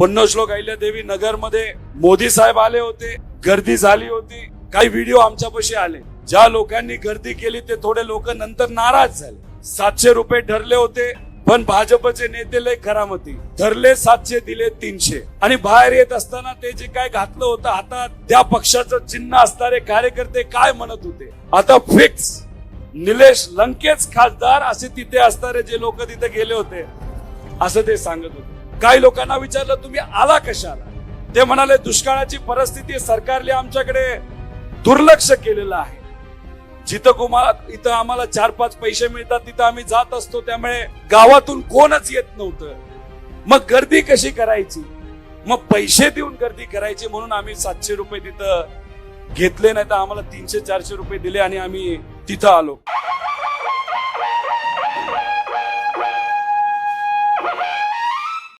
पुण्यश्लोक अहिल्यादेवी नगरमध्ये मोदी साहेब आले होते गर्दी झाली होती काही व्हिडिओ आमच्यापाशी आले. ज्या लोकांनी गर्दी केली ते थोडे लोक नंतर नाराज झाले. सातशे रुपये ठरले होते पण भाजपचे नेते लय करामती धरले सातशे दिले तीनशे. आणि बाहेर येत असताना ते जे काय घातलं होतं हातात त्या पक्षाचं चिन्ह असणारे कार्यकर्ते काय म्हणत होते? आता फिक्स निलेश लंकेच खासदार असे तिथे असणारे जे लोक तिथे गेले होते असं ते सांगत होते. काही लोकांना विचारलं तुम्ही आला कशाला? ते म्हणाले दुष्काळाची परिस्थिती सरकारने आमच्याकडे दुर्लक्ष केलेलं आहे. जिथं कुमार इथं आम्हाला चार पाच पैसे मिळतात तिथं आम्ही जात असतो. त्यामुळे गावातून कोणच येत नव्हतं. मग गर्दी कशी करायची? मग पैसे देऊन गर्दी करायची म्हणून आम्ही सातशे रुपये तिथं घेतले नाही तर आम्हाला तीनशे चारशे रुपये दिले आणि आम्ही तिथं आलो.